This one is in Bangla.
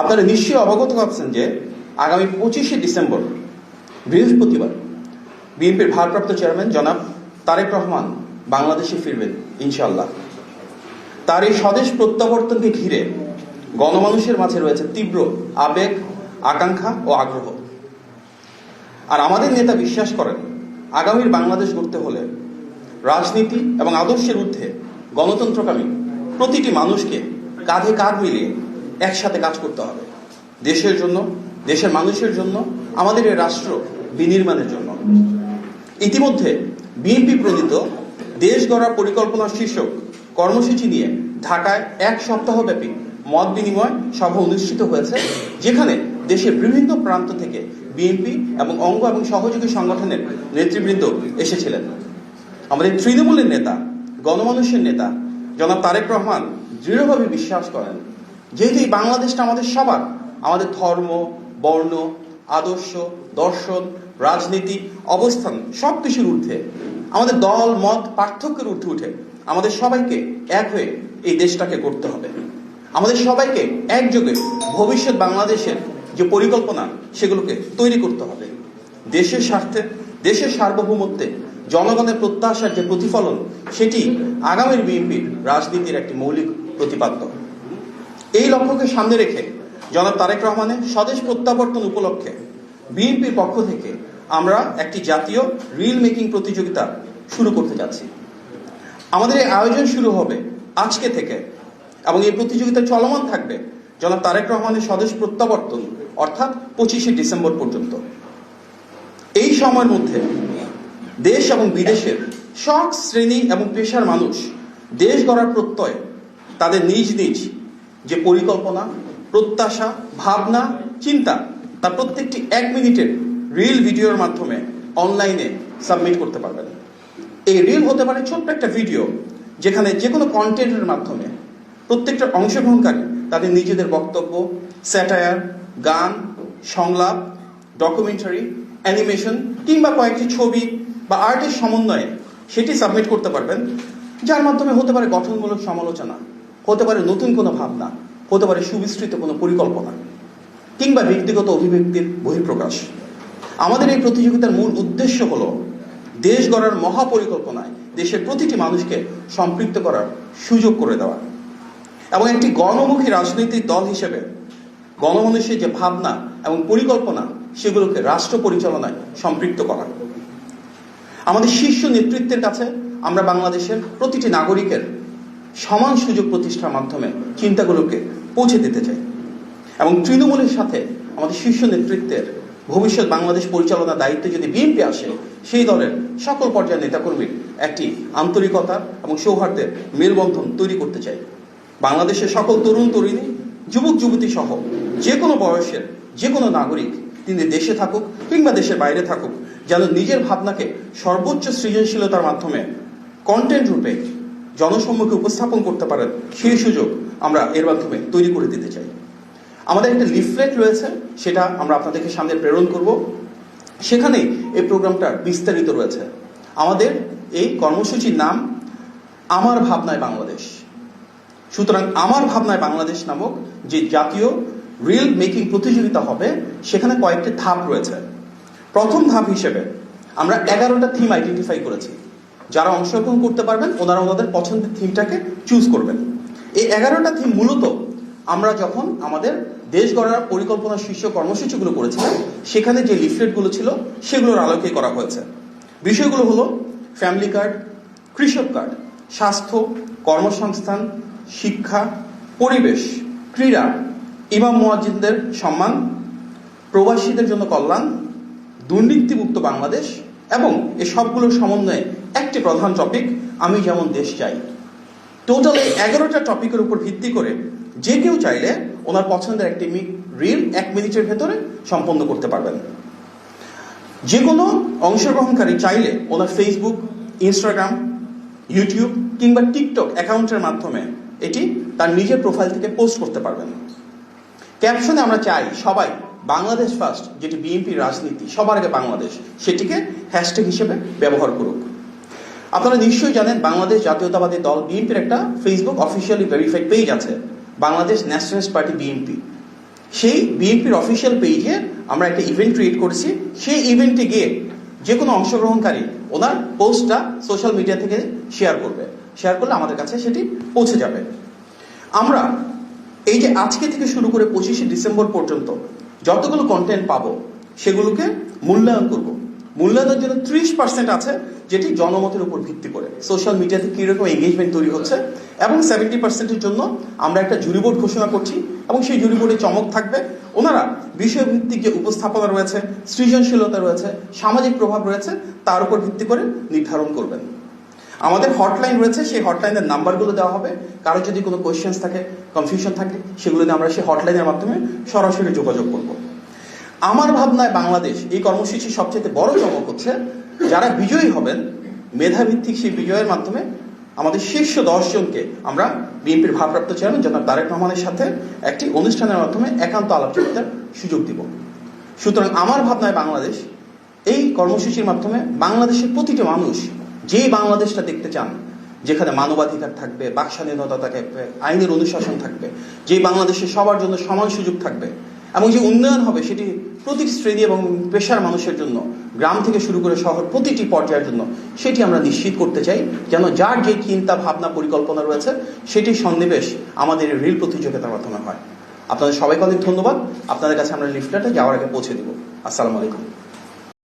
আপনারা নিশ্চয়ই অবগত আছেন যে আগামী পঁচিশে ডিসেম্বর, বৃহস্পতিবার, বিএনপির ভারপ্রাপ্ত চেয়ারম্যান জনাব তারেক রহমান বাংলাদেশে ফিরবেন ইনশাল্লাহ তার এই স্বদেশ প্রত্যাবর্তনকে ঘিরে গণমানুষের মাঝে রয়েছে তীব্র আবেগ, আকাঙ্ক্ষা ও আগ্রহ। আর আমাদের নেতা বিশ্বাস করেন, আগামীর বাংলাদেশ গড়তে হলে রাজনীতি এবং আদর্শের ঊর্ধ্বে গণতন্ত্রকামী প্রতিটি মানুষকে কাঁধে কাঁধ মিলিয়ে একসাথে কাজ করতে হবে। দেশের জন্য, দেশের মানুষের জন্য, আমাদের এই রাষ্ট্র বিনির্মাণের জন্য। ইতিমধ্যে বিএনপি প্রণীত দেশ গড়ার পরিকল্পনা শীর্ষক কর্মসূচি নিয়ে ঢাকায় এক সপ্তাহব্যাপী মত বিনিময় সভা অনুষ্ঠিত হয়েছে, যেখানে দেশের বিভিন্ন প্রান্ত থেকে বিএনপি এবং অঙ্গ এবং সহযোগী সংগঠনের নেতৃবৃন্দ এসেছিলেন। আমাদের তৃণমূলের নেতা, গণমানুষের নেতা, জনাব তারেক রহমান দৃঢ়ভাবে বিশ্বাস করেন যেহেতু এই বাংলাদেশটা আমাদের সবার, আমাদের ধর্ম, বর্ণ, আদর্শ, দর্শন, রাজনীতি, অবস্থান সব কিছুর ঊর্ধ্বে। আমাদের দল, মত, পার্থক্যের ঊর্ধ্বে উঠে আমাদের সবাইকে এক হয়ে এই দেশটাকে করতে হবে। আমাদের সবাইকে একযোগে ভবিষ্যৎ বাংলাদেশের যে পরিকল্পনা, সেগুলোকে তৈরি করতে হবে। দেশের স্বার্থে, দেশের সার্বভৌমত্বে জনগণের প্রত্যাশার যে প্রতিফলন, সেটি আগামীর বিএনপির রাজনীতির একটি মৌলিক প্রতিপাদ্য। এই লক্ষ্যকে সামনে রেখে জনাব তারেক রহমানের স্বদেশ প্রত্যাবর্তন উপলক্ষে বিএনপির পক্ষ থেকে আমরা একটি জাতীয় রিল মেকিং প্রতিযোগিতা শুরু করতে যাচ্ছি। আমাদের এই আয়োজন শুরু হবে আজকে থেকে এবং এই প্রতিযোগিতা চলমান থাকবে জনাব তারেক রহমানের স্বদেশ প্রত্যাবর্তন, অর্থাৎ পঁচিশে ডিসেম্বর পর্যন্ত। এই সময়ের মধ্যে দেশ এবং বিদেশের সব শ্রেণি এবং পেশার মানুষ দেশ গড়ার প্রত্যয় তাদের নিজ নিজ যে পরিকল্পনা, প্রত্যাশা, ভাবনা, চিন্তা, তা প্রত্যেকটি এক মিনিটের রিল ভিডিওর মাধ্যমে অনলাইনে সাবমিট করতে পারবেন। এই রিল হতে পারে ছোট্ট একটা ভিডিও যেখানে যে কোনো কন্টেন্টের মাধ্যমে প্রত্যেকটা অংশগ্রহণকারী তাদের নিজেদের বক্তব্য স্যাটায়ার গান, সংলাপ ডকুমেন্টারি অ্যানিমেশন কিংবা কয়েকটি ছবি বা আর্টের সমন্বয়ে সেটি সাবমিট করতে পারবেন, যার মাধ্যমে হতে পারে গঠনমূলক সমালোচনা। হতে পারে নতুন কোনো ভাবনা, হতে পারে সুবিস্তৃত কোনো পরিকল্পনা, কিংবা ব্যক্তিগত অভিব্যক্তির বহিঃপ্রকাশ। আমাদের এই প্রতিযোগিতার মূল উদ্দেশ্য হল দেশ গড়ার মহাপরিকল্পনায় দেশের প্রতিটি মানুষকে সম্পৃক্ত করার সুযোগ করে দেওয়া। এবং একটি গণমুখী রাজনৈতিক দল হিসেবে গণমানুষের যে ভাবনা এবং পরিকল্পনা, সেগুলোকে রাষ্ট্র পরিচালনায় সম্পৃক্ত করা। আমাদের শীর্ষ নেতৃত্বের কাছে আমরা বাংলাদেশের প্রতিটি নাগরিকের সমান সুযোগ প্রতিষ্ঠার মাধ্যমে চিন্তাগুলোকে পৌঁছে দিতে চাই। এবং তৃণমূলের সাথে আমাদের শীর্ষ নেতৃত্বের ভবিষ্যৎ বাংলাদেশ পরিচালনার দায়িত্বে যদি বিএনপি আসে, সেই দলের সকল পর্যায়ের নেতাকর্মীর একটি আন্তরিকতা এবং সৌহার্দ্যের মেলবন্ধন তৈরি করতে চাই। বাংলাদেশের সকল তরুণ তরুণী, যুবক যুবতী সহ যে কোনো বয়সের যে কোনো নাগরিক তিনি দেশে থাকুক কিংবা দেশের বাইরে থাকুক, যেন নিজের ভাবনাকে সর্বোচ্চ সৃজনশীলতার মাধ্যমে কন্টেন্ট রূপে জনসম্মুখে উপস্থাপন করতে পারেন সেই সুযোগ আমরা এর মাধ্যমে তৈরি করে দিতে চাই। আমাদের একটা লিফলেট রয়েছে, সেটা আমরা আপনাদেরকে সামনে প্রেরণ করব। সেখানে এই প্রোগ্রামটা বিস্তারিত রয়েছে। আমাদের এই কর্মসূচির নাম আমার ভাবনায় বাংলাদেশ। সুতরাং আমার ভাবনায় বাংলাদেশ নামক যে জাতীয় রিল মেকিং প্রতিযোগিতা হবে, সেখানে কয়েকটি ধাপ রয়েছে। প্রথম ধাপ হিসেবে আমরা এগারোটা থিম আইডেন্টিফাই করেছি। যারা অংশগ্রহণ করতে পারবেন, ওনারা ওনাদের পছন্দের থিমটাকে চুজ করবেন। এই এগারোটা থিম মূলত আমরা যখন আমাদের দেশ গড়ার পরিকল্পনা শীর্ষ কর্মসূচিগুলো করেছিলাম, সেখানে যে লিফলেটগুলো ছিল, সেগুলোর আলোকে করা হয়েছে। বিষয়গুলো হলো ফ্যামিলি কার্ড কৃষক কার্ড স্বাস্থ্য, কর্মসংস্থান, শিক্ষা, পরিবেশ, ক্রীড়া, ইমাম মুয়াজ্জিনদের সম্মান, প্রবাসীদের জন্য কল্যাণ, দুর্নীতিমুক্ত বাংলাদেশ এবং এই সবগুলোর সমন্বয়ে একটি প্রধান টপিক আমি যেমন দেশ চাই। টোটাল এই এগারোটা টপিকের উপর ভিত্তি করে যে কেউ চাইলে ওনার পছন্দের একটি রিল এক মিনিটের ভেতরে সম্পন্ন করতে পারবেন। যে কোনো অংশগ্রহণকারী চাইলে ওনার ফেসবুক ইনস্টাগ্রাম ইউটিউব কিংবা টিকটক অ্যাকাউন্টের মাধ্যমে এটি তার নিজের প্রোফাইল থেকে পোস্ট করতে পারবেন। ক্যাপশনে আমরা চাই সবাই বাংলাদেশ ফার্স্ট যেটি বিএনপির রাজনীতি, সবার আগে বাংলাদেশ, সেটিকে হ্যাশট্যাগ হিসেবে ব্যবহার করুক। আপনারা নিশ্চয়ই জানেন, বাংলাদেশ জাতীয়তাবাদী দল বিএনপির একটা ফেসবুক অফিসিয়ালি ভেরিফাইড পেজ আছে, বাংলাদেশ ন্যাশনালিস্ট পার্টি বিএনপি সেই বিএনপির অফিসিয়াল পেজে আমরা একটা ইভেন্ট ক্রিয়েট করেছি, সেই ইভেন্টে গিয়ে যে কোনো অংশগ্রহণকারী ওনার পোস্টটা সোশ্যাল মিডিয়া থেকে শেয়ার করবে। শেয়ার করলে আমাদের কাছে সেটি পৌঁছে যাবে। আমরা এই যে আজকে থেকে শুরু করে পঁচিশে ডিসেম্বর পর্যন্ত যতগুলো কন্টেন্ট পাবো, সেগুলোকে মূল্যায়ন করব। মূল্যায়নের জন্য ত্রিশ পার্সেন্ট আছে যেটি জনমতের উপর ভিত্তি করে। সোশ্যাল মিডিয়াতে কীরকম এঙ্গেজমেন্ট তৈরি হচ্ছে এবং সেভেন্টি পার্সেন্টের জন্য আমরা একটা জুরি বোর্ড ঘোষণা করছি এবং সেই জুরি বোর্ডে চমক থাকবে। ওনারা বিষয়ভিত্তিক যে উপস্থাপনা রয়েছে, সৃজনশীলতা রয়েছে, সামাজিক প্রভাব রয়েছে, তার উপর ভিত্তি করে নির্ধারণ করবেন। আমাদের হটলাইন রয়েছে, সেই হটলাইনের নাম্বারগুলো দেওয়া হবে। কারও যদি কোনো কোয়েশ্চেন্স থাকে কনফিউশন থাকে, সেগুলোতে আমরা সেই হটলাইনের মাধ্যমে সরাসরি যোগাযোগ করব। আমার ভাবনায় বাংলাদেশ এই কর্মসূচির সবচেয়ে বড় চমক হচ্ছে, যারা বিজয়ী হবেন, মেধাভিত্তিক সেই বিজয়ের মাধ্যমে আমাদের শীর্ষ দশ জনকে আমরা বিএনপির ভারপ্রাপ্ত চেয়ারম্যান জনাব তারেক রহমানের সাথে একটি অনুষ্ঠানের মাধ্যমে একান্ত আলাপচারিতার সুযোগ দিব। সুতরাং আমার ভাবনায় বাংলাদেশ এই কর্মসূচির মাধ্যমে বাংলাদেশের প্রতিটি মানুষ যেই বাংলাদেশটা দেখতে চান, যেখানে মানবাধিকার থাকবে বাক স্বাধীনতা থাকবে আইনের অনুশাসন থাকবে, যেই বাংলাদেশে সবার জন্য সমান সুযোগ থাকবে, এবং যে উন্নয়ন হবে সেটি প্রতিটি শ্রেণি এবং পেশার মানুষের জন্য, গ্রাম থেকে শুরু করে শহর, প্রতিটি পর্যায়ের জন্য, সেটি আমরা নিশ্চিত করতে চাই, যেন যার যে চিন্তা, ভাবনা, পরিকল্পনা রয়েছে, সেটি সন্নিবেশ আমাদের রিল প্রতিযোগিতার মাধ্যমে হয়। আপনাদের সবাইকে অনেক ধন্যবাদ। আপনাদের কাছে আমরা লিফলেটে যাওয়ার আগে পৌঁছে দিব। আসসালামু আলাইকুম।